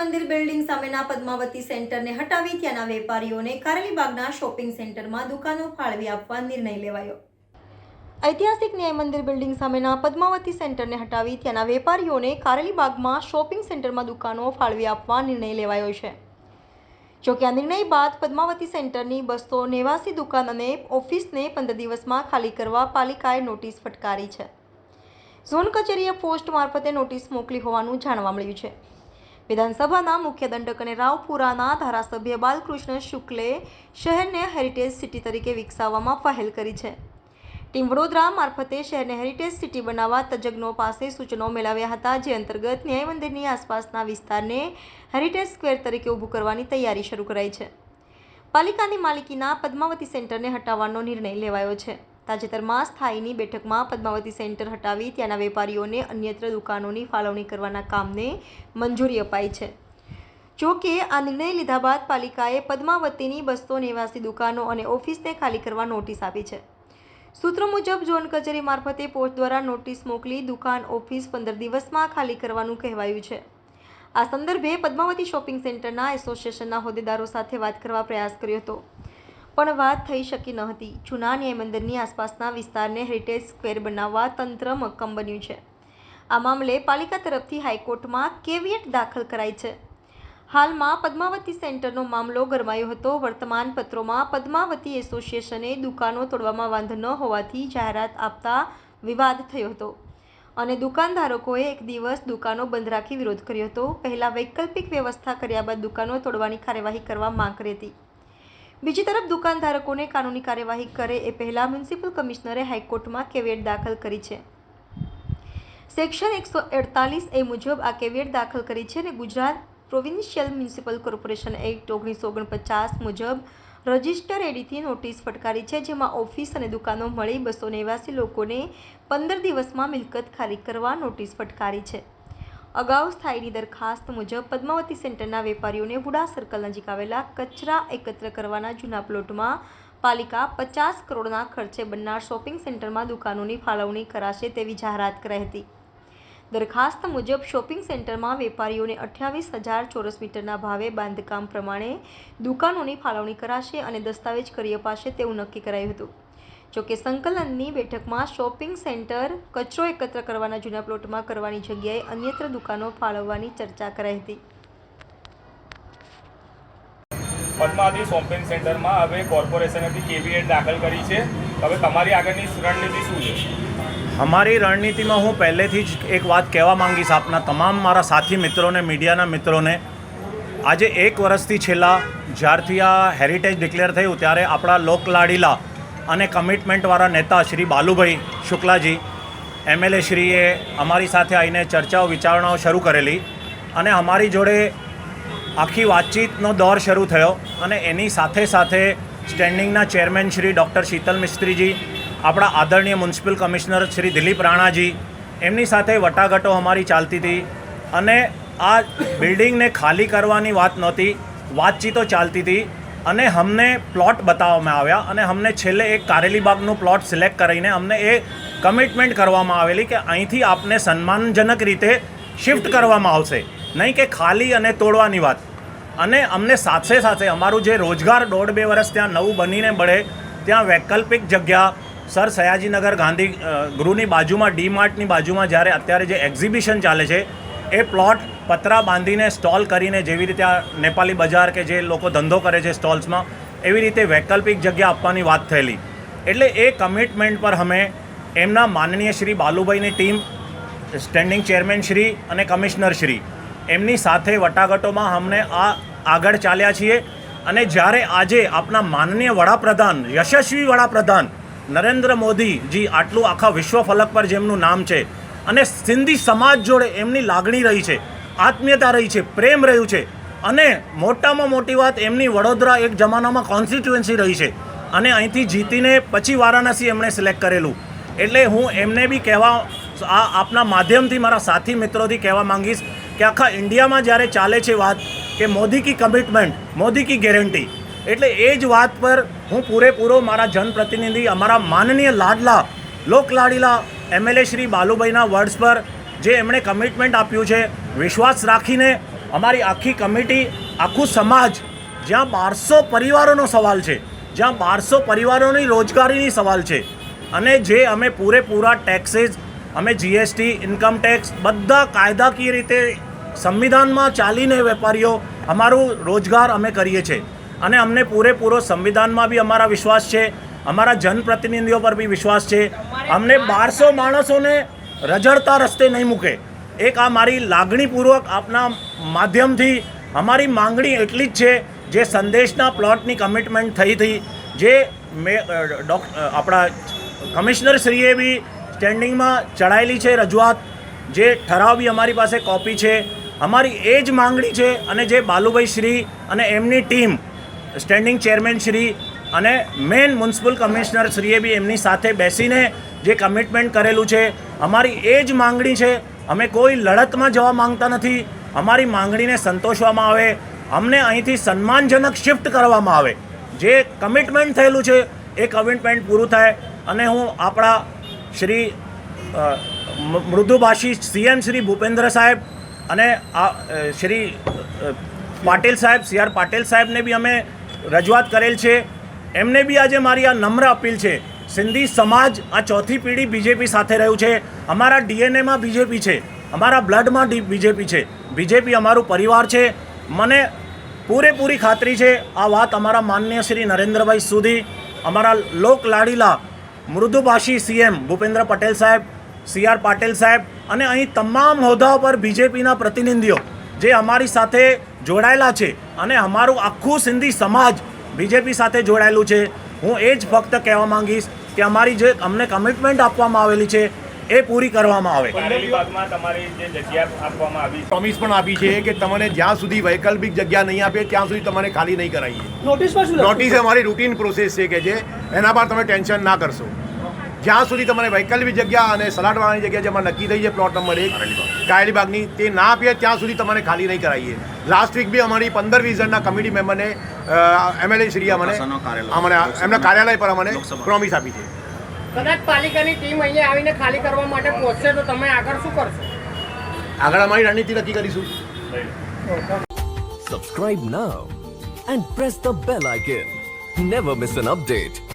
મંદિર બિલ્ડિંગ સામેના પદ્માવતી સેન્ટરને હટાવી ત્યાંના વેપારીઓને કારેલીબાગના શોપિંગ સેન્ટરમાં દુકાનો ફાળવી આપવા નિર્ણય લેવાયો. ઐતિહાસિક ન્યાય મંદિર બિલ્ડિંગ સામેના પદ્માવતી સેન્ટરને હટાવી ત્યાંના વેપારીઓને કારેલીબાગમાં શોપિંગ સેન્ટરમાં દુકાનો ફાળવી આપવા નિર્ણય લેવાયો છે. જોકે આ નિર્ણય બાદ પદ્માવતી સેન્ટરની બસો નેવાસી દુકાન અને ઓફિસને પંદર દિવસમાં ખાલી કરવા પાલિકાએ નોટિસ ફટકારી છે. ઝોન કચેરીએ પોસ્ટ મારફતે નોટિસ મોકલી હોવાનું જાણવા મળ્યું છે. વિધાનસભાના મુખ્ય દંડક અને રાવપુરાના ધારાસભ્ય બાલકૃષ્ણ શુક્લે શહેરને હેરિટેજ સિટી તરીકે વિકસાવવામાં પહેલ કરી છે. ટીમ વડોદરા મારફતે શહેરને હેરિટેજ સિટી બનાવવા તજજ્ઞો પાસે સૂચનો મેળવ્યા હતા, જે અંતર્ગત ન્યાય મંદિરની આસપાસના વિસ્તારને હેરિટેજ સ્ક્વેર તરીકે ઊભું કરવાની તૈયારી શરૂ કરાઈ છે. પાલિકાની માલિકીના પદ્માવતી સેન્ટરને હટાવવાનો નિર્ણય લેવાયો છે. તાજેતરમાં સ્થાયીની બેઠકમાં પદ્માવતી સેન્ટર હટાવી ત્યાંના વેપારીઓને અન્યત્ર દુકાનોની ફાળવણી કરવાના કામને મંજૂરી અપાઈ છે. જો કે આ નિર્ણય લીધા બાદ પાલિકાએ પદ્માવતીની બસો નેવાસી દુકાનો અને ઓફિસને ખાલી કરવા નોટિસ આપી છે. સૂત્રો મુજબ, ઝોન કચેરી મારફતે પોસ્ટ દ્વારા નોટિસ મોકલી દુકાન, ઓફિસ પંદર દિવસમાં ખાલી કરવાનું કહેવાયું છે. આ સંદર્ભે પદ્માવતી શોપિંગ સેન્ટરના એસોસિએશનના હોદ્દેદારો સાથે વાત કરવા પ્રયાસ કર્યો હતો. પણ વાત થઈ શકી ન હતી. જૂના ન્યાયમંદિરની આસપાસના વિસ્તારને હેરિટેજ સ્ક્વેર બનાવવા તંત્ર મક્કમ બન્યું છે. આ મામલે પાલિકા તરફથી હાઈકોર્ટમાં કેવિયેટ દાખલ કરાઈ છે. હાલમાં પદ્માવતી સેન્ટરનો મામલો ગરમાયો હતો. વર્તમાન પત્રોમાં પદ્માવતી એસોસિએશને દુકાનો તોડવામાં વાંધો ન હોવાથી જાહેરાત આપતા વિવાદ થયો હતો અને દુકાનધારકોએ એક દિવસ દુકાનો બંધ રાખી વિરોધ કર્યો હતો. પહેલાં વૈકલ્પિક વ્યવસ્થા કર્યા બાદ દુકાનો તોડવાની કાર્યવાહી કરવા માંગ કરી હતી. બીજી તરફ દુકાનધારકોને કાનૂની કાર્યવાહી કરે એ પહેલાં મ્યુનિસિપલ કમિશનરે હાઈકોર્ટમાં કેવિયેટ દાખલ કરી છે. સેક્શન એકસો અડતાલીસ એ મુજબ આ કેવિયેટ દાખલ કરી છે અને Gujarat provincial municipal corporation act ઓગણીસો ઓગણપચાસ મુજબ રજિસ્ટર એડીથી નોટિસ ફટકારી છે જેમાં ઓફિસ અને દુકાનો મળી બસો નેવાસી લોકોને પંદર દિવસમાં મિલકત ખાલી કરવા નોટિસ ફટકારી છે. અગાઉ સ્થાયીની દરખાસ્ત મુજબ પદ્માવતી સેન્ટરના વેપારીઓને વુડા સર્કલ નજીક આવેલા કચરા એકત્ર કરવાના જૂના પ્લોટમાં પાલિકા પચાસ કરોડના ખર્ચે બનનાર શોપિંગ સેન્ટરમાં દુકાનોની ફાળવણી કરાશે તેવી જાહેરાત કરાઈ હતી. દરખાસ્ત મુજબ શોપિંગ સેન્ટરમાં વેપારીઓને અઠ્યાવીસ હજાર ચોરસ મીટરના ભાવે બાંધકામ પ્રમાણે દુકાનોની ફાળવણી કરાશે અને દસ્તાવેજ કરી અપાશે તેવું નક્કી કરાયું હતું. જોકે સંકલનની બેઠકમાં શોપિંગ સેન્ટર કચરો એકત્ર કરવાના જૂના પ્લોટમાં કરવાની જગ્યાએ અન્યત્ર દુકાનો ફાળવવાની ચર્ચા કરાઈ હતી. પદ્માવતી શોપિંગ સેન્ટરમાં હવે કોર્પોરેશનેથી કેવીએટ દાખલ કરી છે? હવે તમારી આગળની રણનીતિ શું છે? અમારી રણનીતિમાં હું પહેલેથી જ એક વાત કહેવા માંગીશ આપના તમામ મારા સાથી મિત્રોને મીડિયાના મિત્રોને. આજે એક વર્ષથી છેલ્લા જ્યારથી આ હેરિટેજ ડિક્લેર થયું ત્યારે આપણા લોકલાડીલા અને કમિટમેન્ટવાળા નેતા શ્રી બાલુભાઈ શુક્લાજી એમએલએ શ્રીએ અમારી સાથે આવીને ચર્ચાઓ, વિચારણાઓ શરૂ કરેલી અને અમારી જોડે આખી વાતચીતનો દોર શરૂ થયો અને એની સાથે સાથે સ્ટેન્ડિંગના ચેરમેન શ્રી ડૉક્ટર શીતલ મિસ્ત્રીજી, આપણા આદરણીય મ્યુનિસિપલ કમિશનર શ્રી દિલીપ રાણાજી, એમની સાથે વટાઘાટો અમારી ચાલતી હતી અને આ બિલ્ડિંગને ખાલી કરવાની વાત નહોતી, વાતચીતો ચાલતી હતી અને અમને પ્લોટ બતાવવામાં આવ્યા અને અમને છેલ્લે એક કારેલીબાગનું પ્લોટ સિલેક્ટ કરીને અમને એ કમિટમેન્ટ કરવામાં આવેલી કે અહીંથી આપને સન્માનજનક રીતે શિફ્ટ કરવામાં આવશે. નહીં કે ખાલી અને તોડવાની વાત. અને અમને સાથે સાથે અમારું જે રોજગાર દોઢ બે વર્ષ ત્યાં નવું બનીને બળે, ત્યાં વૈકલ્પિક જગ્યા, સર સયાજીનગર ગાંધી ગૃહની બાજુમાં, ડી માર્ટની બાજુમાં જ્યારે અત્યારે જે એક્ઝિબિશન ચાલે છે, એ પ્લોટ પતરા બાંધીને સ્ટોલ કરીને જેવી રીતે આ નેપાલી બજાર કે જે લોકો ધંધો કરે છે સ્ટોલ્સમાં, એવી રીતે વૈકલ્પિક જગ્યા આપવાની વાત થયેલી. એટલે એ કમિટમેન્ટ પર અમે એમના માનનીય શ્રી બાલુભાઈની ટીમ સ્ટેન્ડિંગ ચેરમેન શ્રી અને કમિશનર શ્રી, એમની સાથે વટાઘટોમાં અમને આ આગળ ચાલ્યા છીએ. અને જ્યારે આજે આપણા માનનીય વડાપ્રધાન, યશસ્વી વડાપ્રધાન નરેન્દ્ર મોદીજી આટલું આખા વિશ્વ ફલક પર જેમનું નામ છે અને સિંધી સમાજ જોડે એમની લાગણી રહી છે આત્મીયતા રહી છે, પ્રેમ રહ્યું છે. અને મોટામાં મોટી વાત એમની વડોદરા એક જમાનામાં કોન્સ્ટિટ્યુએન્સી રહી છે. અને અહીંથી જીતીને પછી વારાણસી એમણે સિલેક્ટ કરેલું. એટલે હું એમને બી કહેવા, આ આપના માધ્યમથી, મારા સાથી મિત્રોથી કહેવા માંગીશ કે આખા ઇન્ડિયામાં જ્યારે ચાલે છે વાત કે મોદી કી કમિટમેન્ટ મોદી કી ગેરંટી એટલે એ જ વાત પર હું પૂરેપૂરો મારા જનપ્રતિનિધિ, અમારા માનનીય લાડલા, લોકલાડીલા એમએલએ શ્રી બાલુભાઈના વર્ડ્સ પર જે એમણે કમિટમેન્ટ આપ્યું છે, વિશ્વાસ રાખીને અમારી આખી કમિટી આખું સમાજ, જ્યાં બારસો પરિવારોનો સવાલ છે, જ્યાં બારસો પરિવારોની રોજગારીની સવાલ છે, અને જે અમે પૂરેપૂરા ટેક્સીસ અમે જીએસટી ઇન્કમ ટેક્સ બધા કાયદાકીય રીતે સંવિધાનમાં ચાલીને વેપારીઓ અમારું રોજગાર અમે કરીએ છીએ. અને અમને પૂરેપૂરો સંવિધાનમાં બી અમારા વિશ્વાસ છે, અમારા જનપ્રતિનિધિઓ પર બી વિશ્વાસ છે. અમને બારસો માણસોને રજડતા રસ્તે નહીં મૂકે. એક આ મારી લાગણીપૂર્વક આપના માધ્યમથી અમારી માંગણી એટલી જ છે જે સંદેશના પ્લોટની કમિટમેન્ટ થઈ હતી, જે મે ડોક આપણા કમિશનરશ્રીએ બી સ્ટેન્ડિંગમાં ચડાયેલી છે રજૂઆત, જે ઠરાવ બી અમારી પાસે કોપી છે. અમારી એ જ માંગણી છે અને જે બાલુભાઈ શ્રી અને એમની ટીમ, સ્ટેન્ડિંગ ચેરમેન શ્રી અને મેન મ્યુનિસિપલ કમિશનર શ્રીએ બી એમની સાથે બેસીને જે કમિટમેન્ટ કરેલું છે અમારી એ જ માંગણી છે, અમે કોઈ લડતમાં જવા માંગતા નથી, અમારી માંગણીને સંતોષવામાં આવે, અમને અહીંથી સન્માનજનક શિફ્ટ કરવામાં આવે. જે કમિટમેન્ટ થયેલું છે, એ કમિટમેન્ટ પૂરું થાય અને હું આપણા શ્રી મૃદુભાષી સીએમ શ્રી ભૂપેન્દ્ર સાહેબ અને આ શ્રી પાટીલ સાહેબ, સી આર પાટીલ સાહેબને બી અમે રજૂઆત કરેલ છે. એમને બી આજે મારી આ નમ્ર અપીલ છે સિંધી સમાજ આ ચોથી પેઢી બીજેપી સાથે રહ્યું છે. અમારા ડીએનએમાં બીજેપી છે. અમારા બ્લડમાં બીજેપી છે. બીજેપી અમારું પરિવાર છે. મને પૂરેપૂરી ખાતરી છે આ વાત અમારા માનનીય શ્રી નરેન્દ્રભાઈ સુધી. અમારા લોક લાડીલા મૃદુભાષી સીએમ ભૂપેન્દ્ર પટેલ સાહેબ, સી આર પાટીલ સાહેબ અને અહીં તમામ હોદ્દાઓ પર બીજેપીના પ્રતિનિધિઓ જે અમારી સાથે જોડાયેલા છે અને અમારું આખું સિંધી સમાજ બીજેપી સાથે જોડાયેલું છે. હું એ જ ફક્ત કહેવા માંગીશ કે અમારી જે અમને કમિટમેન્ટ આપવામાં આવેલી છે એ પૂરી કરવામાં આવે. કારેલી બાગમાં તમારી જે જગ્યા આપવામાં આવી છે. પ્રોમિસ પણ આપી છે કે તમને જ્યાં સુધી વૈકલ્પિક જગ્યા નહીં આપે ત્યાં સુધી તમારે ખાલી નહીં કરાવીએ નોટિસ અમારી રૂટીન પ્રોસેસ છે કે જે એના પર તમે ટેન્શન ના કરશો. જ્યાં સુધી તમારે વૈકલ્પિક જગ્યા અને સલાડવાળાની જગ્યા જેમાં નક્કી થઈ છે પ્લોટ નંબર એક કાયલીબાગની તે ના આપીએ ત્યાં સુધી તમારે ખાલી નહીં કરાવીએ લાસ્ટ વીક બી અમારી પંદર વીસ જણના કમિટી મેમ્બરને એમએલએ શ્રી અમને અમને એમના કાર્યાલય પર અમને પ્રોમિસ આપી છે. કદાચ પાલિકાની ટીમ અહીંયા આવીને ખાલી કરવા માટે પહોંચશે તો તમે આગળ શું કરશો? આગળ અમારી રણનીતિ નક્કી કરીશું. Subscribe now and press the bell icon never miss an update.